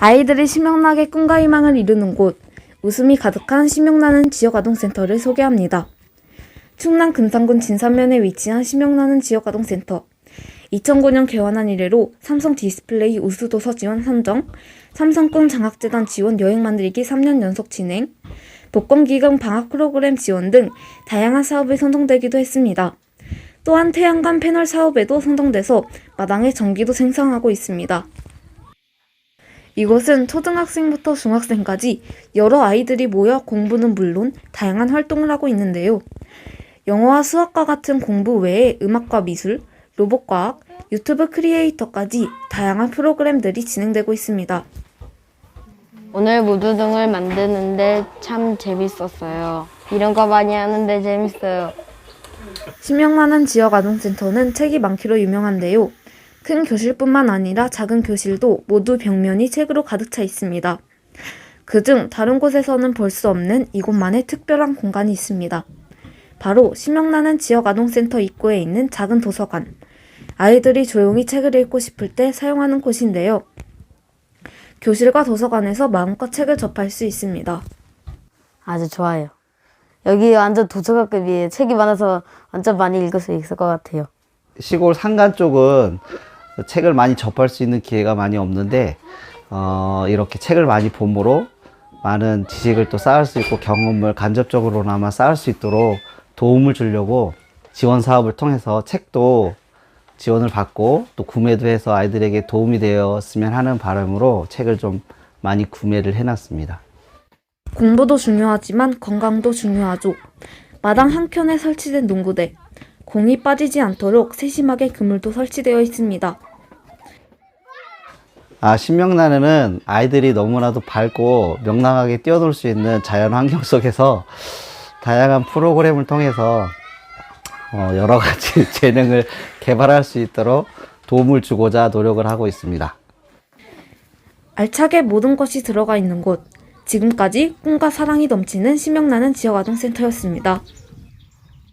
아이들이 신명나게 꿈과 희망을 이루는 곳, 웃음이 가득한 신명나는 지역아동센터를 소개합니다. 충남 금산군 진산면에 위치한 신명나는 지역아동센터. 2009년 개관한 이래로 삼성 디스플레이 우수도서 지원 선정, 삼성권 장학재단 지원 여행 만들기 3년 연속 진행, 복권기금 방학 프로그램 지원 등 다양한 사업에 선정되기도 했습니다. 또한 태양광 패널 사업에도 선정돼서 마당의 전기도 생성하고 있습니다. 이곳은 초등학생부터 중학생까지 여러 아이들이 모여 공부는 물론 다양한 활동을 하고 있는데요. 영어와 수학과 같은 공부 외에 음악과 미술, 로봇과학, 유튜브 크리에이터까지 다양한 프로그램들이 진행되고 있습니다. 오늘 무드등을 만드는데 참 재밌었어요. 이런 거 많이 하는데 재밌어요. 신명나는 지역 아동센터는 책이 많기로 유명한데요. 큰 교실뿐만 아니라 작은 교실도 모두 벽면이 책으로 가득 차 있습니다. 그중 다른 곳에서는 볼 수 없는 이곳만의 특별한 공간이 있습니다. 바로 신명나는 지역 아동센터 입구에 있는 작은 도서관. 아이들이 조용히 책을 읽고 싶을 때 사용하는 곳인데요. 교실과 도서관에서 마음껏 책을 접할 수 있습니다. 아주 좋아요. 여기 완전 도서관급이에요. 책이 많아서 완전 많이 읽을 수 있을 것 같아요. 시골 산간 쪽은 책을 많이 접할 수 있는 기회가 많이 없는데 어, 이렇게 책을 많이 봄으로 많은 지식을 또 쌓을 수 있고 경험을 간접적으로나마 쌓을 수 있도록 도움을 주려고 지원 사업을 통해서 책도 지원을 받고 또 구매도 해서 아이들에게 도움이 되었으면 하는 바람으로 책을 좀 많이 구매를 해놨습니다. 공부도 중요하지만 건강도 중요하죠. 마당 한켠에 설치된 농구대. 공이 빠지지 않도록 세심하게 그물도 설치되어 있습니다. 아, 신명나는 아이들이 너무나도 밝고 명랑하게 뛰어놀 수 있는 자연 환경 속에서 다양한 프로그램을 통해서 어, 여러 가지 재능을 개발할 수 있도록 도움을 주고자 노력을 하고 있습니다. 알차게 모든 것이 들어가 있는 곳. 지금까지 꿈과 사랑이 넘치는 신명나는 지역아동센터였습니다.